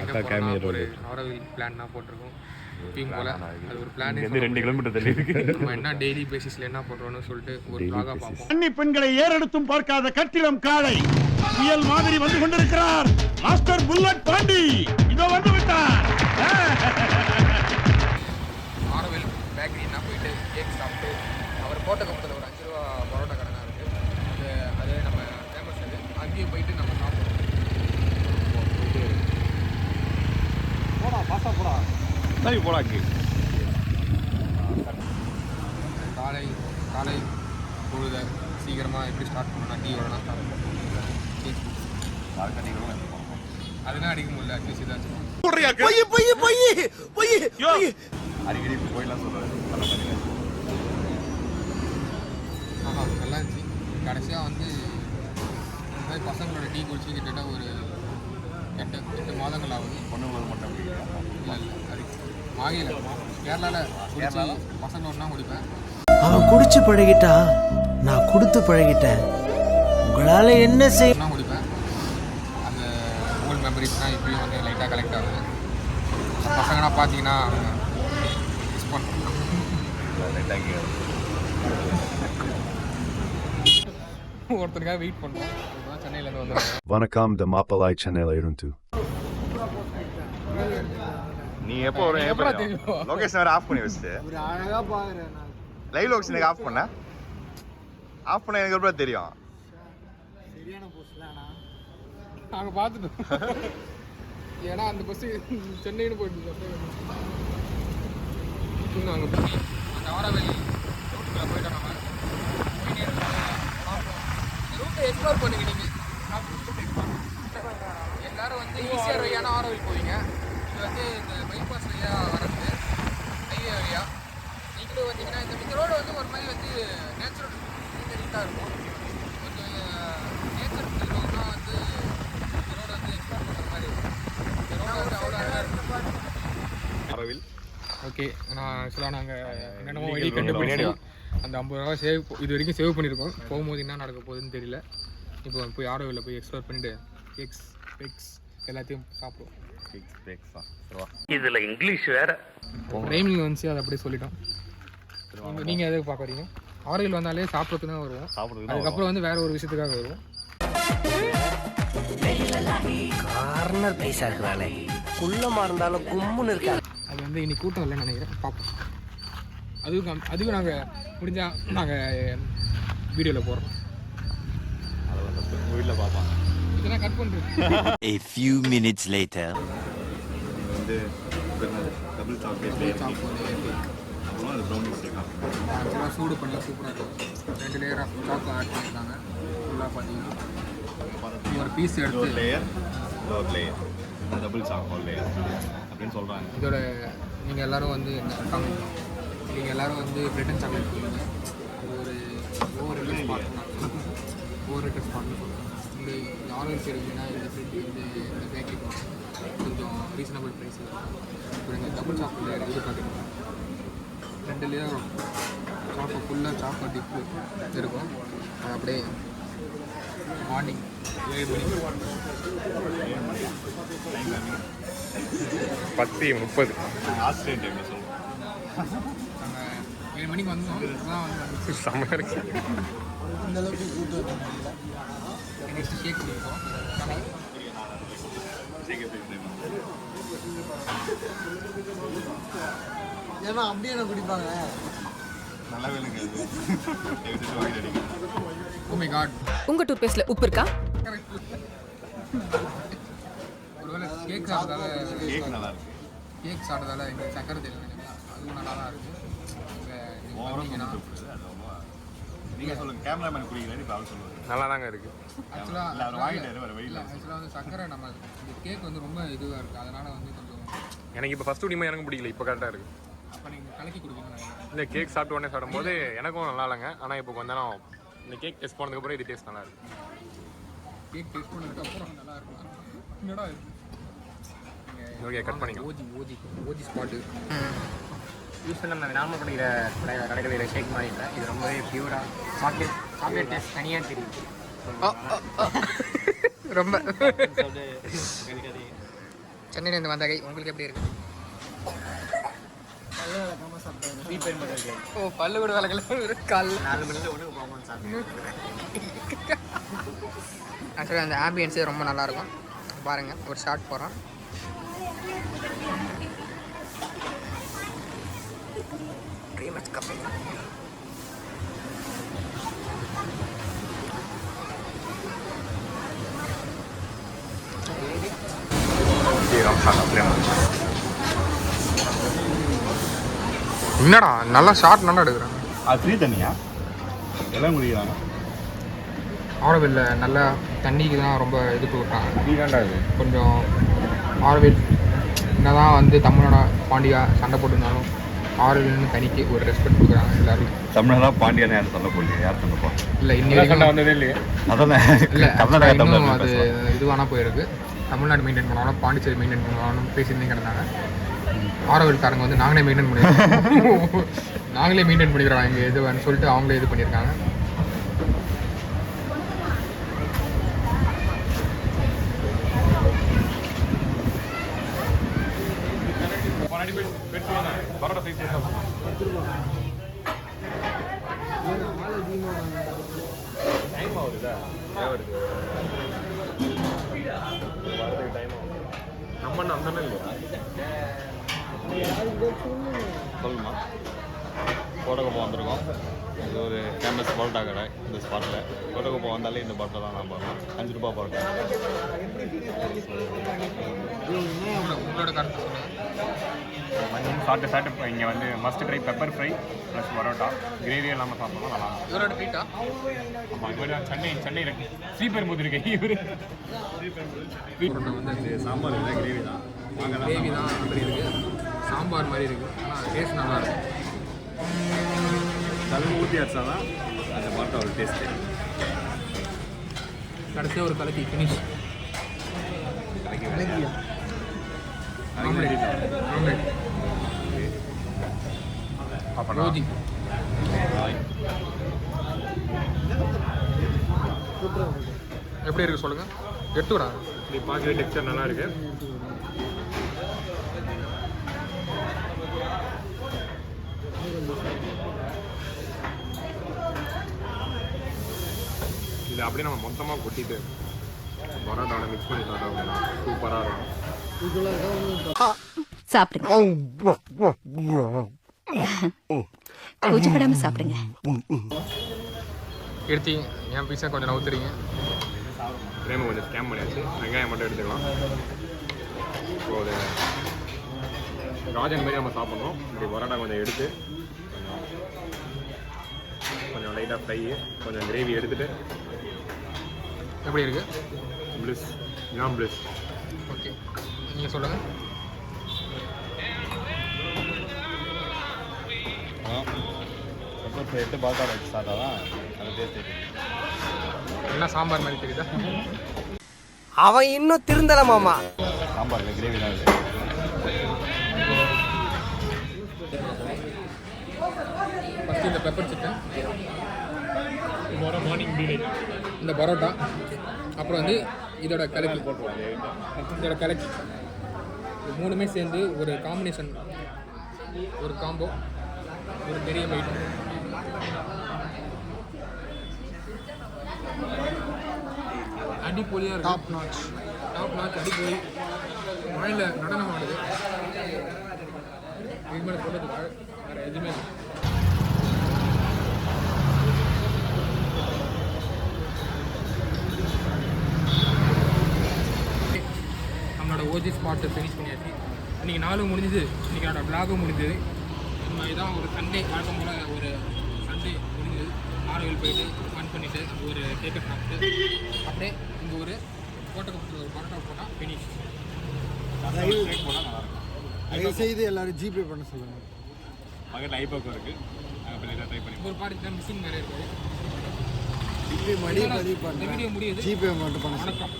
அக்கா cameo ஒரு Auroville plan தான் போட்டிருக்கோம். எப்பயும் போல். அது ஒரு பிளான் இங்கேருந்து ரெண்டு கிலோமீட்டர் தள்ளி இருக்கு. நம்ம என்ன டெய்லி பேசிஸில் என்ன சொல்லிட்டு ஒரு பார்ப்போம். கன்னி பெண்களை ஏறெடுத்தும் பார்க்காத கட்டிடம் காளை. புயல் மாதிரி வந்து கொண்டிருக்கிறார். Master bullet Pandi. இதோ வந்து விட்டார் ஆரோவில் பேக்கரினா போயிட்டு கேக் சாப்பிட்டு அவர் போட்ட கம்பத்தில் ஒரு அஞ்சு ரூபா பரோட்டா கடை தான் இருக்குது அது அது நம்ம ஃபேமஸ் அது அங்கேயே போயிட்டு நம்ம சாப்பிடுவோம் சரி போலாக்கு. காலை காலை பொழுத சீக்கிரமாக எப்படி ஸ்டார்ட் பண்ணணும் டீ வரலாம் ஸ்டார்ட் அதெல்லாம் அடிக்க முடியல அட்லீஸ்ட் இதாச்சும் அடிக்கடி போயிடலாம் மாட்டேங்க ஆஹா நல்லா இருந்துச்சு. கடைசியாக வந்து இந்த மாதிரி பசங்களோட டீ குடிச்சு கிட்டத்தட்ட ஒரு எட்டு எட்டு மாதங்கள் ஆகுது பொண்ணுங்களுக்கு மட்டும் இல்லை இல்லை. மாகியில் கேரளாவில் பசங்களோட தான் குடிப்பேன். அவன் குடிச்சு பழகிட்டா நான் கொடுத்து பழகிட்டேன். உங்களால என்ன செய்ய குடிப்பேன். அந்த ஓல்ட் மெமரிஸ் தான் இப்பயும் வந்து லைட்டாக கலெக்ட் ஆகுது. பசங்கன்னா பார்த்தீங்கன்னா மிஸ் பண்ணுறோம் ஒருத்தருக்காக வெயிட் பண்ணுறோம் சென்னையிலேருந்து வந்துடுறோம் வணக்கம் த மாப்பலாய் சென்னையில் இருந்து. நீ எப்போ வரும் எப்போ? லொகேஷன் வேற ஆஃப் பண்ணி வச்சுட்டு. அழகா பாக்குறேன் லைவ் லொகேஷன் ஆஃப் பண்ண? ஆஃப் பண்ண எனக்கு எப்படி தெரியும்? சரியான போஸ்ட்லானா நாங்கள் பார்த்துட்டோம் ஏன்னா அந்த பஸ்ஸு சென்னைன்னு போயிட்டு அங்கே ஆரவேலி ரூட்டுக்குள்ளே போயிட்டோம் நம்ம. ரூட்டை எக்ஸ்ப்ளோர் பண்ணுங்க நீங்கள் எல்லாரும் வந்து ஈஸியாக வழியான ஆரோவில் போவீங்க இது வந்து இந்த பைபாஸ் வழியாக வர்றது ஹைவே வழியாக நீங்களும் வந்தீங்கன்னா இந்த இந்த ரோடு வந்து ஒரு மாதிரி வந்து நேச்சுரல் நீட்டாக இருக்கும் கொஞ்சம் நேச்சர் ஃபீல்னா வந்து இந்த ரோடு வந்து எக்ஸ்ப்ளோர் பண்ணுற மாதிரி இருக்கும் இந்த ரோடு வந்து அவ்வளோ அழகாக இருக்கும் அரவில் ஓகே. நான் ஆக்சுவலாக நாங்கள் என்னென்னமோ வழி கண்டுபிடிச்சி அந்த ஐம்பது ரூபா சேவ் இது வரைக்கும் சேவ் பண்ணியிருக்கோம். போகும்போது என்ன நடக்க போகுதுன்னு தெரியல. இப்போ போய் ஆரோவில் போய் எக்ஸ்ப்ளோர் பண்ணிட்டு கேக்ஸ் பெக்ஸ் எல்லாத்தையும் சாப்பிடுவோம். இதுல இங்கிலீஷ் வேற. ரைமிங் வந்துச்சு அதை அப்படியே சொல்லிட்டோம். நீங்கள் எதுக்கு பார்க்க வரீங்க ஆரோவில் வந்தாலே சாப்பிட்றதுக்கு தான் வருவோம். சாப்பிடுறதுக்கு அதுக்கப்புறம் வந்து வேற ஒரு விஷயத்துக்காக வருவோம். கார்னர் பைசா இருக்கிறாளே. குள்ளமா இருந்தாலும் கும்முன்னு இருக்கா அது வந்து இன்னைக்கு கூட்டம் இல்லைன்னு நினைக்கிறேன். பார்ப்போம். அதுவும் கம்- அதுவும் நாங்கள் முடிஞ்சால் நாங்கள் வீடியோவில் போடுறோம் அதை வந்து உங்கள் வீட்டில் பார்ப்பான் இதெல்லாம் கட் பண்ணுறது A few minutes later. இது வந்து டபுள் சாக்லேட் அப்புறம் அது ப்ரௌனி ஆக்சுவலாக சூடு பண்ணி சூப்பராக இருக்கும். ரெண்டு லேயர் ஆஃப் சாக்கோ ஆட் பண்ணியிருக்காங்க ஃபுல்லாக பார்த்தீங்கன்னா ஒரு பீஸ் எடுத்து லேயர் ஒரு லேயர் டபுள் சாக்கோல் லேயர் அப்படின்னு சொல்கிறாங்க இதோட நீங்கள் எல்லாரும் வந்து என்ன நீங்கள் எல்லாரும் வந்து பிரிட்டன் சாக்லேட் கொடுங்க. ஒரு overrated spot overrated ஸ்பாட்னு சொல்லுவாங்க இந்த ஆரஞ்சு எடுத்தீங்கன்னா இந்த பிரெட் வந்து இந்த பேக்கெட் கொஞ்சம் ரீசனபிள் ப்ரைஸ் இப்போ நீங்கள் டபுள் சாக்லேட் லேயர் இது பார்த்துக்கோங்க ரெண்டு லேயர் சாக்கோ ஃபுல்லாக சாக்கோ டிப்பு இருக்கும். அது அப்படியே மார்னிங் ஏழு மணிக்கு பத்து முப்பது. ஆஸ்திரேலியன் டைமில் சொல்லுவோம் நாங்கள் ஏழு மணிக்கு வந்தோம். செம்மையாக இருக்கு. இந்த அளவுக்கு கூட்டு நெக்ஸ்ட் கேக் கொடுப்போம் ஏன்னா அப்படியே என்ன குடிப்பாங்க? காட் உங்க டூத்பேஸ்ட்ல உப்பு இருக்கா? ஒருவேளை கேக் சாப்பிட்டதால கேக் நல்லா இருக்கு. கேக் சாப்பிட்டதால எங்களுக்கு சக்கரை தெரியல அதுவும் நல்லா தான் இருக்கு. இங்க நீங்கள் சொல்லுங்கள் கேமராமேன் குடிக்கிறேன் இப்போ அவர் சொல்லுவார். நல்லா தாங்க இருக்கு. ஆக்சுவலாக அவர் வாங்கிட்டாரு வேறு ஆக்சுவலாக வந்து சக்கரை நம்ம இந்த கேக் வந்து ரொம்ப இதுவாக இருக்குது அதனால வந்து கொஞ்சம் எனக்கு இப்போ ஃபஸ்ட் உடிமை எனக்கு பிடிக்கல இப்போ கரெக்டாக இருக்கு. அப்போ நீங்கள் கலக்கி நினைக்கிறேன் இல்லை கேக் சாப்பிட்ட உடனே சாப்பிடும்போது எனக்கும் நல்லா இல்லைங்க. ஆனால் இப்போ கொஞ்ச நேரம் இந்த கேக் டெஸ்ட் பண்ணதுக்கப்புறம் இது டேஸ்ட் நல்லா இருக்கு. கேக் டேஸ்ட் பண்ணதுக்கப்புறம் நல்லா இருக்கும்? என்னடா ஓகே கட் பண்ணிக்கலாம். ஓஜி ஓஜி ஓஜி ஸ்பாட்டு யூஸ்வலாக நம்ம நார்மல் கிடைக்கிற கடை கடைகளில் ஷேக் மாதிரி இல்லை. இது ரொம்பவே பியூராக சாக்லேட் சாக்லேட் டேஸ்ட் தனியாக தெரியும் ரொம்ப. சென்னையிலேருந்து வந்த கை உங்களுக்கு எப்படி இருக்கு ஓ பல்லு கூட விளக்கல. ஒரு கல். நாலு ஒன்றுக்கு போகணும்னு சாப்பிட்டு ஆக்சுவலாக அந்த ஆம்பியன்ஸே ரொம்ப நல்லாயிருக்கும் பாருங்கள் ஒரு ஷார்ட் போகிறோம் என்னடா நல்லா ஷார்ட் நல்லா எடுக்கிறாங்க. அது ஃப்ரீ தண்ணியா? எல்லாம் குடிக்கிறாங்க. ஆரோவில் நல்லா தண்ணிக்கு தான் ரொம்ப இது கொடுக்குறாங்க இது. கொஞ்சம் ஆரோவில் என்னதான் வந்து தமிழோட பாண்டியா சண்டை போட்டிருந்தாலும் ஆரோவில்னு தனிக்கு ஒரு ரெஸ்பெக்ட் கொடுக்குறாங்க எல்லாரும் தமிழனா பாண்டியன்னு யாரும் சொல்ல போலியே யார் சொல்லப்போ இல்லை இன்னி வரைக்கும் வந்ததே இல்லையே. அதானே. இல்லை கர்நாடகா இன்னும் அது இதுவானா போயிருக்கு. தமிழ்நாடு மெயின்டைன் பண்ணாலும் பாண்டிச்சேரி மெயின்டைன் பண்ணாலும் பேசியிருந்தே கிடந்தாங்க. ஆரோவில்காரங்க வந்து நாங்களே மெயின்டைன் பண்ணிடுறோம். நாங்களே மெயின்டைன் பண்ணிக்கிறோம் எங்கள் இதுன்னு சொல்லிட்டு அவங்களே இது பண்ணியிருக்காங்க. டைம் ஆகுதுல்ல டைம் ஆகுது நம்ம அந்த இல்லையா? சொல்லுமா? கோட்டகுப்பம் வந்திருக்கோம். இது ஒரு ஃபேமஸ் பரோட்டா கடை இந்த ஸ்பாட்டில் கோட்டகுப்பம் வந்தாலே இந்த பரோட்டா தான் நான் பார்க்கலாம் அஞ்சு ரூபா பரோட்டா. உங்களோட கருத்து சாப்பிட்டு சாப்பிட்டு இங்கே வந்து must try pepper fry plus parotta. Gravy இல்லாமல் சாப்பிட்டோம்னா நல்லா இவரோட ட்ரீட்டா ஆமாம் இவர் சென்னை சென்னையில் ஸ்ரீபெரும்புதூர் இருக்கேன் இவர். சாம்பார் இல்லை கிரேவி தான். கிரேவி தான். அப்படி இருக்குது சாம்பார் மாதிரி இருக்குது ஆனால் டேஸ்ட் நல்லா இருக்கும் தலை ஊற்றி அடிச்சா தான் அந்த பரோட்டா ஒரு டேஸ்ட்டு கடைசியாக ஒரு கலக்கி ஃபினிஷ் ஆம்லேட். ஆம்லேட். ரோஜி. எப்படி இருக்கு சொல்லுங்க? எடுத்துடா நீ பார்க்குற டெக்ஸ்டர் நல்லா இருக்கு. இது அப்படியே நம்ம மொத்தமாக கொட்டிட்டு பரோட்டாவோட மிக்ஸ் பண்ணி சாப்பிட்டோம் அப்படின்னா சூப்பராக இருக்கும். சாப்பிடுங்க. சாப்பிடுங்க. எடுத்தி என் பீஸை கொஞ்சம் நவுத்துறீங்க பிரேம கொஞ்சம் ஸ்கேம் பண்ணியாச்சு. வெங்காயம் மட்டும் எடுத்துக்கலாம். இப்போ ஒரு ராஜன் மாதிரி நம்ம சாப்பிட்ணும். இப்படி பரோட்டா கொஞ்சம் எடுத்து கொஞ்சம் லைட்டாக ஃப்ரை கொஞ்சம் கிரேவி எடுத்துட்டு எப்படி இருக்கு? பிளிஸ் இதான் பிளிஸ் ஓகே நீங்கள் சொல்லுங்கள் பெப்பர் பரோட்டா வச்சு சாப்பிட்டா தான் அந்த டேஸ்ட் தெரியும் என்ன சாம்பார் மாதிரி தெரியுதா? அவன் இன்னும் திருந்தல மாமா. சாம்பார் இல்லை கிரேவி தான் இது. ஃபஸ்ட்டு இந்த பெப்பர் சிக்கன் மார்னிங் பிரியாணி இந்த பரோட்டா அப்புறம் வந்து இதோட கலக்கி. இதோட கலக்கி. இது மூணுமே சேர்ந்து ஒரு காம்பினேஷன் ஒரு காம்போ ஒரு பெரிய பைட் அடிப்பொலியாக இருக்கு டாப் நாச் டாப் நாச் அடிப்பொலி. வாயில் நடனம் ஆடுது இது மேலே சொல்கிறதுக்கு வேறு எதுவுமே இல்லை நம்மளோட ஓஜி ஸ்பாட்டை ஃபினிஷ் பண்ணியாச்சு. இன்றைக்கி நாளும் முடிஞ்சுது. இன்றைக்கி என்னோட பிளாகும் முடிஞ்சது. நம்ம இதான் ஒரு சண்டே வழக்கம் போல் ஒரு சண்டே முடிஞ்சது. நாடுகள் போயிட்டு ஃபன் பண்ணிவிட்டு ஒரு கேக்கை சாப்பிட்டு அப்படியே இங்கே ஒரு கோட்டை ஒரு பரோட்டா போட்டால் ஃபினிஷ் செய்து எல்லாரும் ஜிபே பண்ண சொல்லுங்க. பக்கத்தில் ஐபோக்கம் இருக்குது நாங்கள் ட்ரை பண்ணி ஒரு பாடி தான் மிஷின் வேறு இருக்குது ஜிபே மடி இந்த பண்ண ஜிபே மட்டும் பண்ண. வணக்கம்.